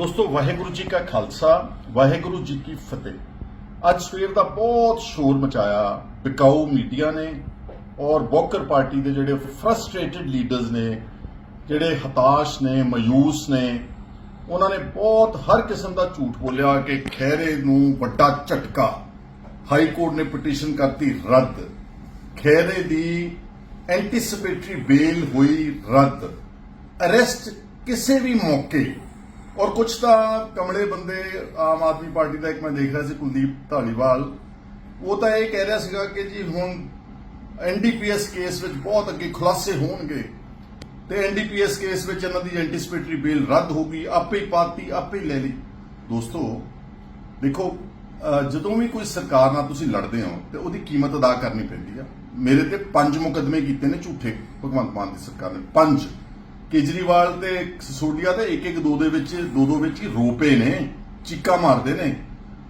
ਦੋਸਤੋ, ਵਾਹਿਗੁਰੂ ਜੀ ਕਾ ਖਾਲਸਾ, ਵਾਹਿਗੁਰੂ ਜੀ ਕੀ ਫਤਿਹ। ਅੱਜ ਸਵੇਰ ਦਾ ਬਹੁਤ ਸ਼ੋਰ ਮਚਾਇਆ, ਬਿਕਾਊ ਮੀਡੀਆ ਨੇ ਔਰ ਬੋਕਰ ਪਾਰਟੀ ਦੇ ਜਿਹੜੇ ਫਰਸਟ੍ਰੇਟਡ ਲੀਡਰਸ ਨੇ, ਜਿਹੜੇ ਹਤਾਸ਼ ਨੇ, ਮਾਯੂਸ ਨੇ, ਉਹਨਾਂ ਨੇ ਬਹੁਤ ਹਰ ਕਿਸਮ ਦਾ ਝੂਠ ਬੋਲਿਆ ਕਿ ਖੈਰੇ ਨੂੰ ਵੱਡਾ ਝਟਕਾ। ਹਾਈ ਕੋਰਟ ਨੇ ਪਟੀਸ਼ਨ ਕਰਤੀ ਰੱਦ। ਖੈਰੇ ਦੀ ਐਂਟੀਸਪੇਟਰੀ ਬੇਲ ਹੋਈ ਰੱਦ। ਅਰੈਸਟ ਕਿਸੇ ਵੀ ਮੌਕੇ ਔਰ ਕੁਝ ਤਾਂ ਕਮਲੇ ਬੰਦੇ ਆਮ ਆਦਮੀ ਪਾਰਟੀ ਦਾ ਇੱਕ ਮੈਂ ਦੇਖ ਰਿਹਾ ਸੀ ਕੁਲਦੀਪ ਢਾਲੀਵਾਲ ਉਹ ਤਾਂ ਇਹ ਕਹਿ ਰਿਹਾ ਸੀਗਾ ਕਿ ਜੀ ਹੁਣ ਐਨਡੀਪੀਐਸ ਕੇਸ ਵਿੱਚ ਬਹੁਤ ਅੱਗੇ ਖੁਲਾਸੇ ਹੋਣਗੇ। ਤੇ ਐਨਡੀਪੀਐਸ ਕੇਸ ਵਿੱਚ ਇਹਨਾਂ ਦੀ ਐਂਟੀਸਪੇਟਰੀ ਬੇਲ ਰੱਦ ਹੋ ਗਈ, ਆਪੇ ਹੀ ਪਾਤੀ ਆਪੇ ਹੀ ਲੈ ਲਈ। ਦੋਸਤੋ, ਦੇਖੋ ਜਦੋਂ ਵੀ ਕੋਈ ਸਰਕਾਰ ਨਾਲ ਤੁਸੀਂ ਲੜਦੇ ਹੋ ਤੇ ਉਹਦੀ ਕੀਮਤ ਅਦਾ ਕਰਨੀ ਪੈਂਦੀ ਆ। ਮੇਰੇ ਤੇ ਪੰਜ ਮੁਕੱਦਮੇ ਕੀਤੇ ਨੇ ਝੂਠੇ, ਭਗਵੰਤ ਮਾਨ ਦੀ ਸਰਕਾਰ ਨੇ, ਪੰਜ। ਕੇਜਰੀਵਾਲ ਤੇ ਸਿਸੋਡੀਆ ਤੇ ਇੱਕ ਇੱਕ ਦੋ ਦੇ ਵਿੱਚ ਦੋ ਦੋ ਵਿੱਚ ਹੀ ਰੋਪੇ ਨੇ ਚੀਕਾ ਮਾਰਦੇ ਨੇ।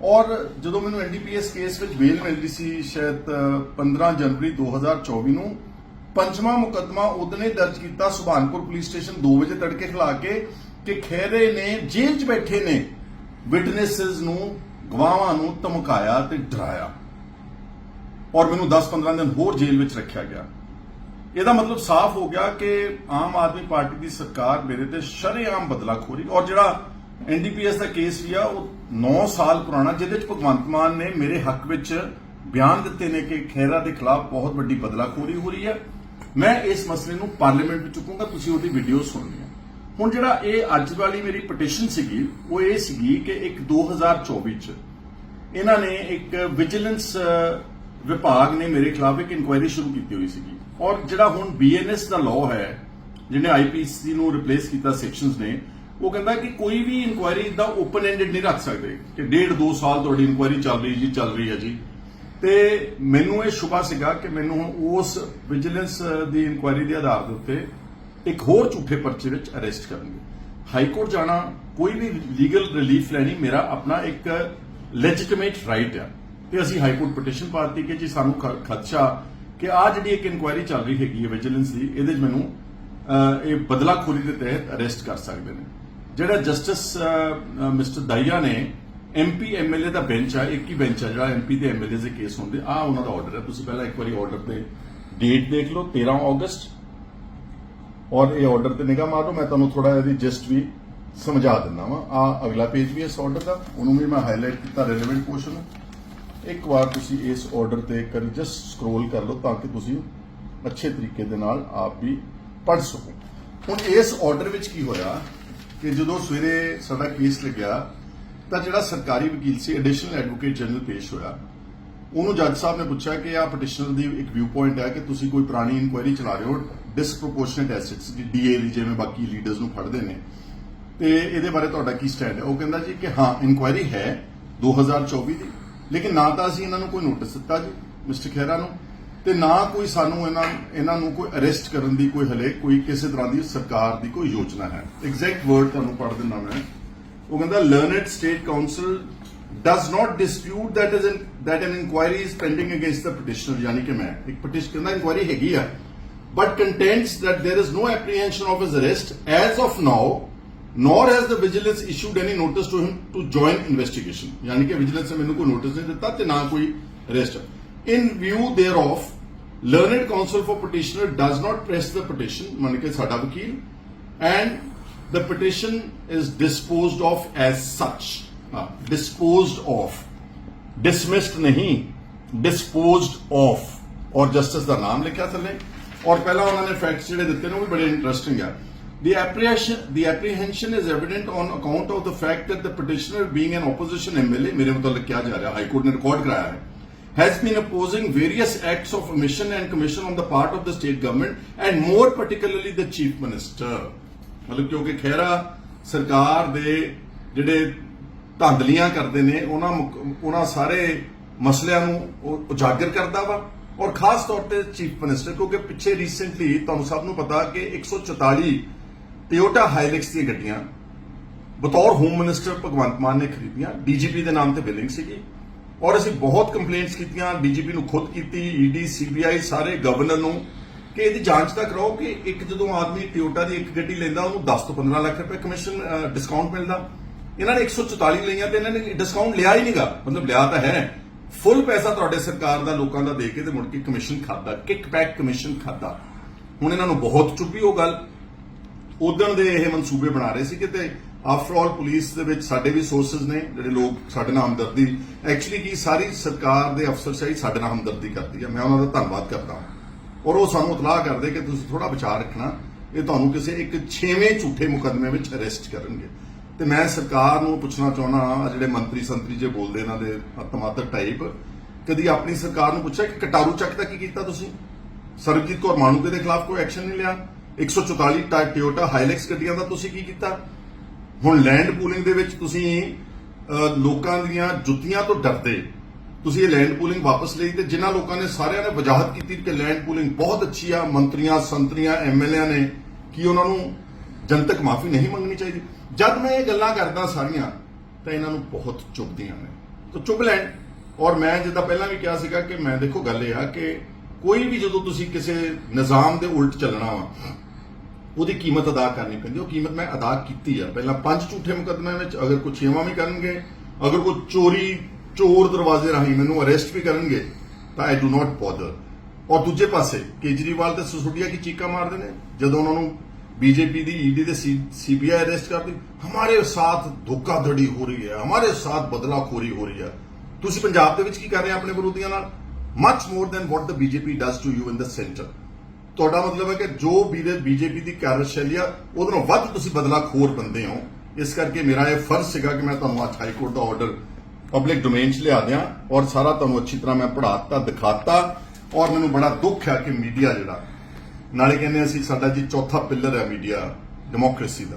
ਔਰ ਜਦੋਂ ਮੈਨੂੰ ਐਨਡੀਪੀਐਸ ਕੇਸ ਵਿੱਚ ਬੇਲ ਮਿਲਦੀ ਸੀ ਸ਼ਾਇਦ ਅਹ, 15 ਜਨਵਰੀ 2024 ਨੂੰ ਪੰਜਵਾਂ ਮੁਕੱਦਮਾ ਉਹਦਨੇ ਦਰਜ ਕੀਤਾ ਸੁਭਾਨਪੁਰ ਪੁਲਿਸ ਸਟੇਸ਼ਨ 2 ਵਜੇ ਤੜਕੇ ਖਿਲਾ ਕੇ ਕਿ ਖੈਰੇ ਨੇ ਜੇਲ੍ਹ 'ਚ ਬੈਠੇ ਨੇ ਵਿਟਨੈਸਸ ਨੂੰ ਗਵਾਹਾਂ ਨੂੰ ਧਮਕਾਇਆ ਤੇ ਡਰਾਇਆ। ਔਰ ਮੈਨੂੰ 10-15 ਦਿਨ ਹੋਰ ਜੇਲ੍ਹ ਵਿੱਚ ਰੱਖਿਆ ਗਿਆ। ਇਹਦਾ ਮਤਲਬ ਸਾਫ਼ ਹੋ ਗਿਆ ਕਿ ਆਮ ਆਦਮੀ ਪਾਰਟੀ ਦੀ ਸਰਕਾਰ ਮੇਰੇ ਤੇ ਸ਼ਰੇਆਮ ਬਦਲਾਖੋਰੀ ਔਰ ਜਿਹੜਾ ਐਨਡੀਪੀਐਸ ਦਾ ਕੇਸ ਵੀ ਆ, ਉਹ 9 ਸਾਲ ਪੁਰਾਣਾ, ਜਿਹਦੇ ਵਿੱਚ ਭਗਵੰਤ ਮਾਨ ਨੇ ਮੇਰੇ ਹੱਕ ਵਿੱਚ ਬਿਆਨ ਦਿੱਤੇ ਨੇ ਕਿ ਖਹਿਰਾ ਦੇ ਖਿਲਾਫ ਬਹੁਤ ਵੱਡੀ ਬਦਲਾਖੋਰੀ ਹੋ ਰਹੀ ਹੈ। ਮੈਂ ਇਸ ਮਸਲੇ ਨੂੰ ਪਾਰਲੀਮੈਂਟ ਵਿੱਚ ਚੁੱਕੂੰਗਾ, ਤੁਸੀਂ ਉਹਦੀ ਵੀਡੀਓ ਸੁਣਨੀ ਹੈ। ਹੁਣ ਜਿਹੜਾ ਇਹ ਅੱਜ ਵਾਲੀ ਮੇਰੀ ਪਟੀਸ਼ਨ ਸੀਗੀ, ਉਹ ਇਹ ਸੀਗੀ ਕਿ ਇੱਕ 2024 ਚ ਇਹਨਾਂ ਨੇ ਇੱਕ ਵਿਜੀਲੈਂਸ ਵਿਭਾਗ ਨੇ ਮੇਰੇ ਖਿਲਾਫ ਇੱਕ ਇਨਕੁਆਇਰੀ ਸ਼ੁਰੂ ਕੀਤੀ ਹੋਈ ਸੀਗੀ। ਔਰ ਜਿਹੜਾ ਹੁਣ ਬੀਐਨਐਸ ਦਾ ਲਾਅ ਹੈ, ਜਿਹਨੇ ਆਈਪੀਸੀ ਨੂੰ ਰਿਪਲੇਸ ਕੀਤਾ ਸੈਕਸ਼ਨਸ ਨੇ, ਉਹ ਕਹਿੰਦਾ ਕਿ ਕੋਈ ਵੀ ਇਨਕੁਆਇਰੀ ਦਾ ਓਪਨ ਐਂਡਡ ਨਹੀਂ ਰੱਖ ਸਕਦੇ। ਕਿ ਡੇਢ ਦੋ ਸਾਲ ਤੁਹਾਡੀ ਇਨਕੁਆਇਰੀ ਚੱਲ ਰਹੀ ਜੀ, ਚੱਲ ਰਹੀ ਹੈ ਜੀ। ਤੇ ਮੈਨੂੰ ਇਹ ਸ਼ੁਭਾ ਸੀਗਾ ਕਿ ਮੈਨੂੰ ਹੁਣ ਉਸ ਵਿਜੀਲੈਂਸ ਦੀ ਇਨਕੁਆਇਰੀ ਦੇ ਆਧਾਰ ਦੇ ਉੱਤੇ ਇੱਕ ਹੋਰ ਝੂਠੇ ਪਰਚੇ ਵਿੱਚ ਅਰੈਸਟ ਕਰਨਗੇ। ਹਾਈ ਕੋਰਟ ਜਾਣਾ ਕੋਈ ਵੀ ਲੀਗਲ ਰਿਲੀਫ ਲੈਣੀ ਮੇਰਾ ਆਪਣਾ ਇੱਕ ਲੈਜੀਟੀਮੇਟ ਰਾਈਟ ਆ। ਤੇ ਅਸੀਂ ਹਾਈ ਕੋਰਟ ਪਟੀਸ਼ਨ ਪਾਤੀ ਕਿ ਜੀ ਸਾਨੂੰ ਖਦਸ਼ਾ ਕਿ ਆ ਜਿਹੜੀ ਇੱਕ ਇਨਕੁਆਇਰੀ ਚੱਲ ਰਹੀ ਹੈਗੀ ਹੈ ਵਿਜੀਲੈਂਸ ਦੀ, ਇਹਦੇ 'ਚ ਮੈਨੂੰ ਇਹ ਬਦਲਾਖੋਰੀ ਦੇ ਤਹਿਤ ਅਰੈਸਟ ਕਰ ਸਕਦੇ ਨੇ। ਜਿਹੜਾ ਜਸਟਿਸ ਮਿਸਟਰ ਦਾਈਆ ਨੇ ਐਮਪੀ ਐਮਐਲਏ ਦਾ ਬੈਂਚ ਆ, ਇੱਕ ਹੀ ਬੈਂਚ ਆ ਜਿਹੜਾ ਐਮਪੀ ਤੇ ਐਮਐਲਏ ਦੇ ਕੇਸ ਹੁੰਦੇ ਆ ਉਹਨਾਂ ਦਾ ਆਰਡਰ ਹੈ ਤੁਸੀਂ ਪਹਿਲਾਂ ਇੱਕ ਵਾਰੀ ਆਰਡਰ ਤੇ ਡੇਟ ਦੇਖ ਲਓ 13 ਅਗਸਤ ਔਰ ਇਹ ਆਰਡਰ ਤੇ ਨਿਗਾਹ ਮਾਰੋ, ਮੈਂ ਤੁਹਾਨੂੰ ਥੋੜਾ ਇਹਦੀ ਜਸਟ ਵੀ ਸਮਝਾ ਦਿੰਦਾ ਵਾਂ। ਆ ਅਗਲਾ ਪੇਜ ਵੀ ਇਸ ਆਰਡਰ ਦਾ, ਉਹਨੂੰ ਵੀ ਮੈਂ ਹਾਈਲਾਈਟ ਕੀਤਾ ਰੈਲੇਵੈਂਟ ਪੋਰਸ਼ਨ ਇੱਕ ਵਾਰ ਤੁਸੀਂ ਇਸ ਆਰਡਰ ਤੇ ਇੱਕ ਜਸਟ ਸਕਰੋਲ ਕਰ ਲਓ ਤਾਂ ਕਿ ਤੁਸੀਂ ਅੱਛੇ ਤਰੀਕੇ ਦੇ ਨਾਲ ਆਪ ਵੀ ਪੜ੍ਹ ਸਕੋ। ਹੁਣ ਇਸ ਆਰਡਰ ਵਿੱਚ ਕੀ ਹੋਇਆ ਕਿ ਜਦੋਂ ਸਵੇਰੇ ਸਾਡਾ ਕੇਸ ਲੱਗਿਆ, ਤਾਂ ਜਿਹੜਾ ਸਰਕਾਰੀ ਵਕੀਲ ਸੀ ਐਡੀਸ਼ਨਲ ਐਡਵੋਕੇਟ ਜਨਰਲ ਪੇਸ਼ ਹੋਇਆ। ਉਹਨੂੰ ਜੱਜ ਸਾਹਿਬ ਨੇ ਪੁੱਛਿਆ ਕਿ ਆ ਪਟੀਸ਼ਨਰ ਦੀ ਇੱਕ ਵਿਊ ਪੁਆਇੰਟ ਹੈ ਕਿ ਤੁਸੀਂ ਕੋਈ ਪੁਰਾਣੀ ਇਨਕੁਆਇਰੀ ਚਲਾ ਰਹੇ ਹੋ ਡਿਸਪ੍ਰੋਪੋਰਸ਼ਨੇਟ ਐਸੈਟਸ ਦੀ ਡੀਏ ਦੀ ਜਿਵੇਂ ਬਾਕੀ ਲੀਡਰਸ ਨੂੰ ਫੜਦੇ ਨੇ। ਤੇ ਇਹਦੇ ਬਾਰੇ ਤੁਹਾਡਾ ਕੀ ਸਟੈਂਡ ਹੈ? ਉਹ ਕਹਿੰਦਾ ਜੀ ਕਿ ਹਾਂ ਇਨਕੁਆਇਰੀ ਹੈ 2024 ਦੀ। ਲੇਕਿਨ ਨਾ ਤਾਂ ਅਸੀਂ ਇਹਨਾਂ ਨੂੰ ਕੋਈ ਨੋਟਿਸ ਦਿੱਤਾ ਜੀ ਮਿਸਟਰ ਖਹਿਰਾ ਨੂੰ ਤੇ ਨਾ ਕੋਈ ਸਾਨੂੰ ਇਹਨਾਂ ਇਹਨਾਂ ਨੂੰ ਕੋਈ ਅਰੈਸਟ ਕਰਨ ਦੀ ਕੋਈ ਹਲੇ ਕੋਈ ਕਿਸੇ ਤਰ੍ਹਾਂ ਦੀ ਸਰਕਾਰ ਦੀ ਕੋਈ ਯੋਜਨਾ ਹੈ। ਐਗਜ਼ੈਕਟ ਵਰਡ ਤੁਹਾਨੂੰ ਪੜ੍ਹ ਦਿੰਦਾ ਮੈਂ। ਉਹ ਕਹਿੰਦਾ learned state counsel does not dispute that is in, that an inquiry is pending against the petitioner. ਯਾਨੀ ਕਿ ਮੈਂ ਇੱਕ ਪਟੀਸ਼ਨ ਕਹਿੰਦਾ ਇਨਕੁਆਇਰੀ ਹੈਗੀ ਆ but contends that there is no apprehension of his arrest as of now nor has the vigilance issued any notice to him to join investigation ਯਾਨੀ ਕਿ vigilance ਨੇ ਮੈਨੂੰ ਕੋਈ ਨੋਟਿਸ ਨਹੀਂ ਦਿੱਤਾ ਤੇ ਨਾ ਕੋਈ arrest in view thereof learned counsel for petitioner does not press the petition ਮੰਨ ਕੇ ਸਾਡਾ ਵਕੀਲ and the petition is disposed of as such ਹਾਂ disposed of dismissed ਨਹੀਂ disposed of ਔਰ ਜਸਟਿਸ ਦਾ ਨਾਮ ਲਿਖਿਆ ਥੱਲੇ ਔਰ ਪਹਿਲਾਂ ਉਹਨਾਂ ਨੇ ਫੈਕਟਸ ਜਿਹੜੇ ਦਿੱਤੇ ਨੇ ਉਹ ਵੀ ਬੜੇ ਇੰਟਰਸਟਿੰਗ ਆ The apprehension, the apprehension is evident on account of the fact that the petitioner being an opposition MLA, ਮੇਰੇ ਮੁਤਲਕ ਕਿਹਾ ਜਾ ਰਿਹਾ ਹਾਈ ਕੋਰਟ ਨੇ ਰਿਕਾਰਡ ਕਰਾਇਆ ਹੈ has been opposing various acts of omission and commission on the part of the state government and more particularly the chief minister ਮਤਲਬ ਕਿਉਂਕਿ ਖਹਿਰਾ ਸਰਕਾਰ ਦੇ ਜਿਹੜੇ ਧਾਂਦਲੀਆਂ ਕਰਦੇ ਨੇ ਉਹਨਾਂ ਮੁਕ- ਉਹਨਾਂ ਸਾਰੇ ਮਸਲਿਆਂ ਨੂੰ ਉਹ ਉਜਾਗਰ ਕਰਦਾ ਵਾ ਔਰ ਖਾਸ ਤੌਰ ਤੇ ਚੀਫ ਮਿਨਿਸਟਰ ਕਿਉਂਕਿ ਪਿੱਛੇ ਰੀਸੈਂਟਲੀ ਤੁਹਾਨੂੰ ਸਭ ਨੂੰ ਪਤਾ ਕਿ 144 ਟਿਓਟਾ ਹਾਈਲੈਕਸ ਦੀਆਂ ਗੱਡੀਆਂ ਬਤੌਰ ਹੋਮ ਮਿਨਿਸਟਰ ਭਗਵੰਤ ਮਾਨ ਨੇ ਖਰੀਦੀਆਂ। ਡੀਜੀਪੀ ਦੇ ਨਾਮ ਤੇ ਬਿਲਿੰਗ ਸੀਗੀ। ਔਰ ਅਸੀਂ ਬਹੁਤ ਕੰਪਲੇਂਟਸ ਕੀਤੀਆਂ। ਡੀਜੀਪੀ ਨੂੰ ਖੁਦ ਕੀਤੀ ਈਡੀ ਸੀਬੀਆਈ ਸਾਰੇ ਗਵਰਨਰ ਨੂੰ ਕਿ ਇਹਦੀ ਜਾਂਚ ਤਾਂ ਕਰਾਓ ਕਿ ਇੱਕ ਜਦੋਂ ਆਦਮੀ ਟਿਓਟਾ ਦੀ ਇੱਕ ਗੱਡੀ ਲੈਂਦਾ, ਉਹਨੂੰ 10 ਤੋਂ 15 ਲੱਖ ਰੁਪਏ ਕਮਿਸ਼ਨ ਡਿਸਕਾਊਂਟ ਮਿਲਦਾ। ਇਹਨਾਂ ਨੇ 144 ਲਈਆਂ ਤੇ ਇਹਨਾਂ ਨੇ ਡਿਸਕਾਊਂਟ ਲਿਆ ਹੀ ਨਹੀਂਗਾ ਮਤਲਬ ਲਿਆ ਤਾਂ ਹੈ। ਫੁੱਲ ਪੈਸਾ ਤੁਹਾਡੇ ਸਰਕਾਰ ਦਾ, ਲੋਕਾਂ ਦਾ ਦੇ ਕੇ ਤੇ ਮੁੜ ਕੇ ਕਮਿਸ਼ਨ ਖਾਦਾ ਕਿਕ ਬੈਕ ਕਮਿਸ਼ਨ ਖਾਦਾ ਹੁਣ ਇਹਨਾਂ ਨੂੰ ਬਹੁਤ ਚੁੱਭੀ ਉਹ ਗੱਲ। ਉਦਣ ਦੇ ਇਹ ਮਨਸੂਬੇ ਬਣਾ ਰਹੇ ਸੀ ਕਿ ਆਫਟਰ ਆਲ ਪੁਲਿਸ ਦੇ ਵਿੱਚ ਸਾਡੇ ਵੀ ਸੋਰਸਸ ਨੇ, ਜਿਹੜੇ ਲੋਕ ਸਾਡੇ ਨਾਲ ਹਮਦਰਦੀ ਐਕਚੁਅਲੀ ਕੀ ਸਾਰੀ ਸਰਕਾਰ ਦੇ ਅਫਸਰਸ਼ਾਹੀ ਸਾਡੇ ਨਾਲ ਹਮਦਰਦੀ ਕਰਦੀ ਹੈ ਮੈਂ ਉਹਨਾਂ ਦਾ ਧੰਨਵਾਦ ਕਰਦਾ ਹਾਂ। ਔਰ ਉਹ ਸਾਨੂੰ ਇਤਲਾਹ ਕਰਦੇ ਕਿ ਤੁਸੀਂ ਥੋੜਾ ਵਿਚਾਰ ਰੱਖਣਾ, ਇਹ ਤੁਹਾਨੂੰ ਕਿਸੇ ਇੱਕ ਛੇਵੇਂ ਝੂਠੇ ਮੁਕੱਦਮੇ ਵਿੱਚ ਅਰੈਸਟ ਕਰਨਗੇ। ਤੇ ਮੈਂ ਸਰਕਾਰ ਨੂੰ ਪੁੱਛਣਾ ਚਾਹੁੰਦਾ ਆਹ ਜਿਹੜੇ ਮੰਤਰੀ ਸੰਤਰੀ ਜੇ ਬੋਲਦੇ ਇਹਨਾਂ ਦੇ ਤਮਾਤਰ ਟਾਈਪ ਕਦੀ ਆਪਣੀ ਸਰਕਾਰ ਨੂੰ ਪੁੱਛਿਆ ਕਿ ਕਟਾਰੂ ਚੱਕ ਦਾ ਕੀ ਕੀਤਾ ਤੁਸੀਂ? ਸਰਬਜੀਤ ਕੌਰ ਮਾਨੂਕੇ ਦੇ ਖਿਲਾਫ ਕੋਈ ਐਕਸ਼ਨ ਨਹੀਂ ਲਿਆ। 144 ਟਾ ਟਿਓਟਾ ਹਾਈਲੈਕਸ ਗੱਡੀਆਂ ਦਾ ਤੁਸੀਂ ਕੀ ਕੀਤਾ? ਹੁਣ ਲੈਂਡ ਪੂਲਿੰਗ ਦੇ ਵਿੱਚ ਤੁਸੀਂ ਲੋਕਾਂ ਦੀਆਂ ਜੁੱਤੀਆਂ ਤੋਂ ਡਰਦੇ। ਤੁਸੀਂ ਇਹ ਲੈਂਡ ਪੂਲਿੰਗ ਵਾਪਸ ਲਈ ਤੇ ਜਿਨ੍ਹਾਂ ਲੋਕਾਂ ਨੇ ਸਾਰਿਆਂ ਨੇ ਵਜਾਹਤ ਕੀਤੀ ਕਿ ਲੈਂਡ ਪੂਲਿੰਗ ਬਹੁਤ ਅੱਛੀ ਆ, ਮੰਤਰੀਆਂ, ਸੰਤਰੀਆਂ ਐਮਐਲਏ ਨੇ, ਕਿ ਉਹਨਾਂ ਨੂੰ ਜਨਤਕ ਮਾਫੀ ਨਹੀਂ ਮੰਗਣੀ ਚਾਹੀਦੀ। ਜਦ ਮੈਂ ਇਹ ਗੱਲਾਂ ਕਰਦਾ ਸਾਰੀਆਂ, ਤਾਂ ਇਹਨਾਂ ਨੂੰ ਬਹੁਤ ਚੁੱਭਦੀਆਂ ਨੇ। ਤਾਂ ਚੁੱਭ ਲੈਣ। ਔਰ ਮੈਂ ਜਿੱਦਾਂ ਪਹਿਲਾਂ ਵੀ ਕਿਹਾ ਸੀਗਾ ਕਿ ਮੈਂ ਦੇਖੋ ਗੱਲ ਇਹ ਆ ਕਿ ਕੋਈ ਵੀ ਜਦੋਂ ਤੁਸੀਂ ਕਿਸੇ ਨਿਜ਼ਾਮ ਦੇ ਉਲਟ ਚੱਲਣਾ ਵਾ, ਉਹਦੀ ਕੀਮਤ ਅਦਾ ਕਰਨੀ ਪੈਂਦੀ ਉਹ ਕੀਮਤ ਮੈਂ ਅਦਾ ਕੀਤੀ ਆ। ਪਹਿਲਾਂ ਪੰਜ ਝੂਠੇ ਮੁਕੱਦਮਿਆਂ ਵਿੱਚ ਅਗਰ ਕੋਈ ਛੇਵਾਂ ਵੀ ਕਰਨਗੇ, ਅਗਰ ਕੋਈ ਚੋਰੀ, ਚੋਰ ਦਰਵਾਜ਼ੇ ਰਾਹੀਂ ਮੈਨੂੰ ਅਰੈਸਟ ਵੀ ਕਰਨਗੇ, ਤਾਂ ਆਈ ਡੂ ਨਾਟ ਬੋਦਰ ਔਰ ਦੂਜੇ ਪਾਸੇ, ਕੇਜਰੀਵਾਲ ਤੇ ਸੁਸੁਡੀਆ ਕੀ ਚੀਕਾ ਮਾਰਦੇ ਨੇ? ਜਦੋਂ ਉਹਨਾਂ ਨੂੰ ਬੀਜੇਪੀ ਦੀ ਈਡੀ ਤੇ ਸੀਬੀਆਈ ਅਰੈਸਟ ਕਰਦੀ ਹਮਾਰੇ ਸਾਥ ਧੋਖਾਧੜੀ ਹੋ ਰਹੀ ਹੈ, ਹਮਾਰੇ ਸਾਥ ਬਦਲਾਖੋਰੀ ਹੋ ਰਹੀ ਹੈ। ਤੁਸੀਂ ਪੰਜਾਬ ਦੇ ਵਿੱਚ ਕੀ ਕਰ ਰਹੇ ਆਪਣੇ ਵਿਰੋਧੀਆਂ ਨਾਲ? Much more than what the BJP does to you in the centre ਤੁਹਾਡਾ ਮਤਲਬ ਹੈ ਕਿ ਜੋ ਵੀਰੇ ਬੀਜੇਪੀ ਦੀ ਕਾਰਜਸ਼ੈਲੀ ਆ, ਉਹਦੇ ਨਾਲੋਂ ਵੱਧ ਤੁਸੀਂ ਬਦਲਾਖੋਰ ਬੰਦੇ ਹੋ। ਇਸ ਕਰਕੇ ਮੇਰਾ ਇਹ ਫਰਜ਼ ਸੀਗਾ ਕਿ ਮੈਂ ਤੁਹਾਨੂੰ ਅੱਜ ਹਾਈ ਕੋਰਟ ਦਾ ਆਰਡਰ ਪਬਲਿਕ ਡੋਮੇਨ 'ਚ ਲਿਆ ਦਿਆਂ ਔਰ ਸਾਰਾ ਤੁਹਾਨੂੰ ਅੱਛੀ ਤਰ੍ਹਾਂ ਮੈਂ ਪੜ੍ਹਾਤਾ, ਦਿਖਾਤਾ ਔਰ ਮੈਨੂੰ ਬੜਾ ਦੁੱਖ ਹੈ ਕਿ ਮੀਡੀਆ ਜਿਹੜਾ, ਨਾਲੇ ਕਹਿੰਦੇ ਅਸੀਂ ਸਾਡਾ ਜੀ ਚੌਥਾ ਪਿੱਲਰ ਹੈ ਮੀਡੀਆ ਡੈਮੋਕ੍ਰੇਸੀ ਦਾ।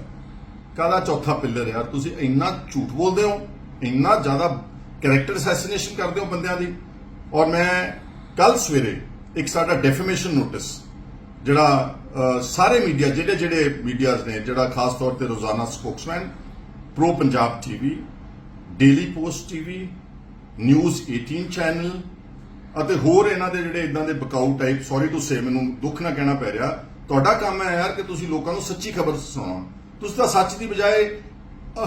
ਕਾਹਦਾ ਚੌਥਾ ਪਿੱਲਰ ਯਾਰ ਤੁਸੀਂ ਇੰਨਾ ਝੂਠ ਬੋਲਦੇ ਹੋ, ਇੰਨਾ ਜ਼ਿਆਦਾ ਕੈਰੈਕਟਰ ਅਸੈਸੀਨੇਸ਼ਨ ਕਰਦੇ ਹੋ ਬੰਦਿਆਂ ਦੀ। ਔਰ ਮੈਂ ਕੱਲ ਸਵੇਰੇ ਇੱਕ ਸਾਡਾ ਡੈਫੀਮੇਸ਼ਨ ਨੋਟਿਸ ਜਿਹੜਾ ਸਾਰੇ ਮੀਡੀਆ ਜਿਹੜੇ ਜਿਹੜੇ ਮੀਡੀਆਜ਼ ਨੇ, ਜਿਹੜਾ ਖਾਸ ਤੌਰ ਤੇ Rozana Spokesman pro Punjab TV daily post TV news 18 channel ਅਤੇ ਹੋਰ ਇਹਨਾਂ ਦੇ ਜਿਹੜੇ ਇਦਾਂ ਦੇ ਬਕਾਊ ਟਾਈਪ ਸੌਰੀ ਟੂ ਸੇ ਮੈਨੂੰ ਦੁੱਖ ਨਾ ਕਹਿਣਾ ਪੈ ਰਿਹਾ। ਤੁਹਾਡਾ ਕੰਮ ਹੈ ਯਾਰ ਕਿ ਤੁਸੀਂ ਲੋਕਾਂ ਨੂੰ ਸੱਚੀ ਖਬਰ ਸੁਣਾਓ ਤੁਸੀਂ ਤਾਂ ਸੱਚ ਦੀ ਬਜਾਏ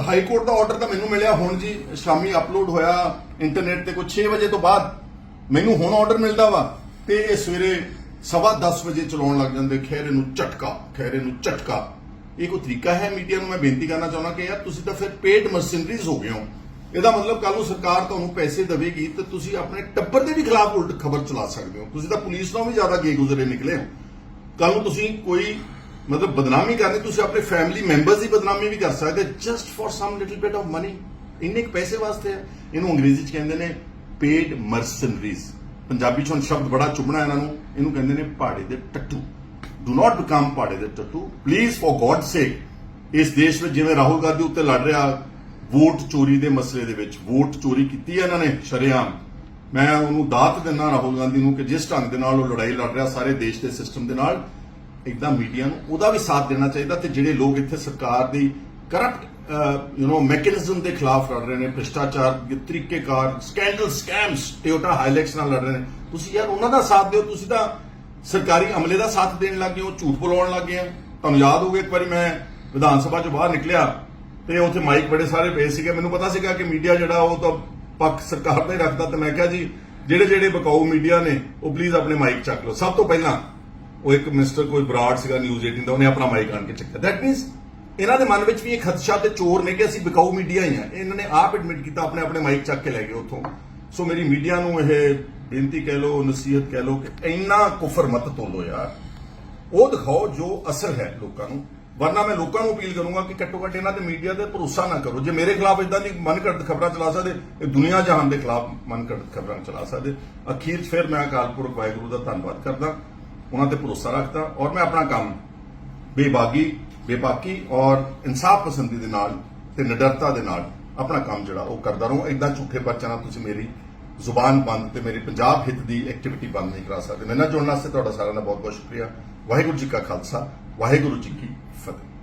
ਹਾਈ ਕੋਰਟ ਦਾ ਆਰਡਰ ਤਾਂ ਮੈਨੂੰ ਮਿਲਿਆ। ਹੁਣ ਜੀ ਸ਼ਾਮੀ ਅਪਲੋਡ ਹੋਇਆ ਇੰਟਰਨੈਟ ਤੇ ਕੋਈ 6 ਵਜੇ ਤੋਂ ਬਾਅਦ ਮੈਨੂੰ ਹੁਣ ਆਰਡਰ ਮਿਲਦਾ ਵਾ ਤੇ ਇਹ ਸਵੇਰੇ ਸਵਾ 10 ਵਜੇ ਚਲਾਉਣ ਲੱਗ ਜਾਂਦੇ ਖੈਰੇ ਨੂੰ ਝਟਕਾ ਖੈਰੇ ਨੂੰ ਝਟਕਾ। ਇਹ ਕੋਈ ਤਰੀਕਾ ਹੈ ਮੀਡੀਆ ਨੂੰ? ਮੈਂ ਬੇਨਤੀ ਕਰਨਾ ਚਾਹੁੰਦਾ ਕਿ ਯਾਰ ਤੁਸੀਂ ਤਾਂ ਫਿਰ ਪੇਡ ਮਰਸਨਰੀਜ਼ ਹੋ ਗਏ ਹੋ। ਇਹਦਾ ਮਤਲਬ ਕੱਲ ਨੂੰ ਸਰਕਾਰ ਤੁਹਾਨੂੰ ਪੈਸੇ ਦੇਵੇਗੀ ਤੇ ਤੁਸੀਂ ਆਪਣੇ ਟੱਬਰ ਦੇ ਵੀ ਖਿਲਾਫ ਉਲਟ ਖਬਰ ਚਲਾ ਸਕਦੇ ਹੋ। ਤੁਸੀਂ ਤਾਂ ਪੁਲਿਸ ਨਾਲੋਂ ਵੀ ਜ਼ਿਆਦਾ ਗੇਗੁਜ਼ਰੇ ਨਿਕਲੇ ਹੋ। ਕੱਲ ਨੂੰ ਤੁਸੀਂ ਕੋਈ ਮਤਲਬ ਬਦਨਾਮੀ ਕਰਨੀ, ਤੁਸੀਂ ਆਪਣੇ ਫੈਮਿਲੀ ਮੈਂਬਰਸ ਦੀ ਬਦਨਾਮੀ ਵੀ ਕਰ ਸਕਦੇ just for some little bit of money ਇੰਨੇ ਕੁ ਪੈਸੇ ਵਾਸਤੇ ਹੈ। ਇਹਨੂੰ ਅੰਗਰੇਜ਼ੀ ਚ ਕਹਿੰਦੇ ਨੇ ਪੇਡ ਮਰਸਨਰੀਜ਼ ਪੰਜਾਬੀ ਚ ਹੁਣ ਸ਼ਬਦ ਬੜਾ ਚੁਭਣਾ ਇਹਨਾਂ ਨੂੰ। ਇਹਨੂੰ ਕਹਿੰਦੇ ਨੇ ਪਹਾੜੇ ਦੇ ਟੱਟੂ। ਡੂ ਨਾਟ ਬਿਕਮ ਪਹਾੜੇ ਦੇ ਟੱਟੂ। ਪਲੀਜ਼ ਫॉर ਗॉड ਸੇਕ ਇਸ ਦੇਸ਼ ਵਿੱਚ ਜਿਵੇਂ ਰਾਹੁਲ ਗਾਂਧੀ ਉੱਤੇ ਲੜ ਰਿਹਾ, ਵੋਟ ਚੋਰੀ ਦੇ ਮਸਲੇ ਦੇ ਵਿੱਚ, ਵੋਟ ਚੋਰੀ ਕੀਤੀ ਹੈ ਇਹਨਾਂ ਨੇ, ਸ਼ਰੇਆਮ। ਮੈਂ ਉਹਨੂੰ ਦਾਤ ਦਿੰਦਾ ਰਾਹੁਲ ਗਾਂਧੀ ਨੂੰ ਕਿ ਜਿਸ ਢੰਗ ਦੇ ਨਾਲ ਉਹ ਲੜਾਈ ਲੜ ਰਿਹਾ ਸਾਰੇ ਦੇਸ਼ ਦੇ ਸਿਸਟਮ ਦੇ ਨਾਲ ਇਦਾਂ ਮੀਡੀਆ ਨੂੰ ਉਹਦਾ ਵੀ ਸਾਥ ਦੇਣਾ ਚਾਹੀਦਾ ਤੇ ਜਿਹੜੇ ਲੋਕ ਇੱਥੇ ਸਰਕਾਰ ਦੀ ਕਰਪਟ ਯੂ نو ਮੈਕੈਨਿਜ਼ਮ ਦੇ ਖਿਲਾਫ ਲੜ ਰਹੇ ਨੇ, ਭ੍ਰਿਸ਼ਟਾਚਾਰ ਤਰੀਕੇਕਾਰ ਸਕੈਂਡਲ ਸਕੈਮਸ ਟਿਓਟਾ ਹਾਈਲੈਕਸ ਨਾਲ ਲੜ ਰਹੇ ਨੇ। ਤੁਸੀਂ ਯਾਰ ਉਹਨਾਂ ਦਾ ਸਾਥ ਦਿਓ, ਤੁਸੀਂ ਤਾਂ ਸਰਕਾਰੀ ਅਮਲੇ ਦਾ ਸਾਥ ਦੇਣ ਲੱਗ ਗਏ ਹੋ, ਝੂਠ ਬੋਲਣ ਲੱਗ ਗਏ ਤੁਹਾਨੂੰ ਯਾਦ ਹੋਊਗਾ ਇੱਕ ਵਾਰੀ ਮੈਂ ਵਿਧਾਨ ਸਭਾ ਚੋਂ ਬਾਹਰ ਨਿਕਲਿਆ ਤੇ ਉੱਥੇ ਮਾਈਕ ਬੜੇ ਸਾਰੇ ਪਏ ਸੀਗੇ। ਮੈਨੂੰ ਪਤਾ ਸੀਗਾ ਕਿ ਮੀਡੀਆ ਜਿਹੜਾ ਉਹ ਤਾਂ ਪੱਖ ਸਰਕਾਰ ਦਾ ਹੀ ਰੱਖਦਾ ਤੇ ਮੈਂ ਕਿਹਾ ਜੀ, ਜਿਹੜੇ ਜਿਹੜੇ ਬਕਾਊ ਮੀਡੀਆ ਨੇ, ਉਹ ਪਲੀਜ਼ ਆਪਣੇ ਮਾਈਕ ਚੱਕ ਲਓ। ਸਭ ਤੋਂ ਪਹਿਲਾਂ ਉਹ ਇੱਕ ਮਿਸਟਰ ਕੋਈ ਬਰਾਡ ਸੀਗਾ ਨਿਊਜ਼ 18 ਦਾ, ਉਹਨੇ ਆਪਣਾ ਮਾਈਕ ਆਣ ਕੇ ਚੱਕਿਆ। ਦੈਟ ਮੀਨਸ ਇਹਨਾਂ ਦੇ ਮਨ ਵਿੱਚ ਵੀ ਇਹ ਖਦਸ਼ਾ ਤੇ ਚੋਰ ਨੇ ਕਿ ਅਸੀਂ ਵਿਕਾਊ ਮੀਡੀਆ ਹੀ ਆ। ਇਹਨਾਂ ਨੇ ਆਪ ਐਡਮਿਟ ਕੀਤਾ, ਆਪਣੇ ਆਪਣੇ ਮਾਈਕ ਚੱਕ ਕੇ ਲੈ ਗਏ ਉੱਥੋਂ। ਸੋ ਮੇਰੀ ਮੀਡੀਆ ਨੂੰ ਇਹ ਬੇਨਤੀ ਕਹਿ ਲਓ, ਨਸੀਹਤ ਕਹਿ ਲਓ ਕਿ ਇੰਨਾ ਕੁਫਰ ਮਤ ਤੋਲੋ ਯਾਰ। ਉਹ ਦਿਖਾਓ ਜੋ ਅਸਰ ਹੈ ਲੋਕਾਂ ਨੂੰ। ਵਰਨਾ ਮੈਂ ਲੋਕਾਂ ਨੂੰ ਅਪੀਲ ਕਰੂੰਗਾ ਕਿ ਘੱਟੋ ਘੱਟ ਇਹਨਾਂ ਤੇ ਮੀਡੀਆ ਤੇ ਭਰੋਸਾ ਨਾ ਕਰੋ। ਜੇ ਮੇਰੇ ਖਿਲਾਫ ਇਦਾਂ ਦੀ ਮਨਘੜਤ ਖਬਰਾਂ ਚਲਾ ਸਕਦੇ ਇਹ ਦੁਨੀਆ ਜਹਾਨ ਦੇ ਖਿਲਾਫ ਮਨਘੜਤ ਖਬਰਾਂ ਚਲਾ ਸਕਦੇ। ਅਖੀਰ ਫਿਰ ਮੈਂ ਅਕਾਲ ਪੁਰਖ ਵਾਹਿਗੁਰੂ ਦਾ ਧੰਨਵਾਦ ਕਰਦਾ, ਉਹਨਾਂ ਤੇ ਭਰੋਸਾ ਰੱਖਦਾ ਔਰ ਮੈਂ ਆਪਣਾ ਕੰਮ ਬੇਬਾਗੀ ਬੇਬਾਕੀ ਔਰ ਇਨਸਾਫ ਪਸੰਦੀ ਦੇ ਨਾਲ ਤੇ ਨਿਡਰਤਾ ਦੇ ਨਾਲ ਆਪਣਾ ਕੰਮ ਜਿਹੜਾ ਉਹ ਕਰਦਾ ਰਹੋ। ਇਦਾਂ ਝੂਠੇ ਪਰਚਾਂ ਨਾਲ ਤੁਸੀਂ ਮੇਰੀ ਜ਼ੁਬਾਨ ਬੰਦ ਤੇ ਮੇਰੀ ਪੰਜਾਬ ਹਿੱਤ ਦੀ ਐਕਟੀਵਿਟੀ ਬੰਦ ਨਹੀਂ ਕਰਾ ਸਕਦੇ। ਮੇਰੇ ਨਾਲ ਜੁੜਨ ਵਾਸਤੇ ਤੁਹਾਡਾ ਸਾਰਿਆਂ ਦਾ ਬਹੁਤ ਬਹੁਤ ਸ਼ੁਕਰੀਆ। ਵਾਹਿਗੁਰੂ ਜੀ ਕਾ ਖਾਲਸਾ, ਵਾਹਿਗੁਰੂ ਜੀ ਕੀ ਫਤਿਹ।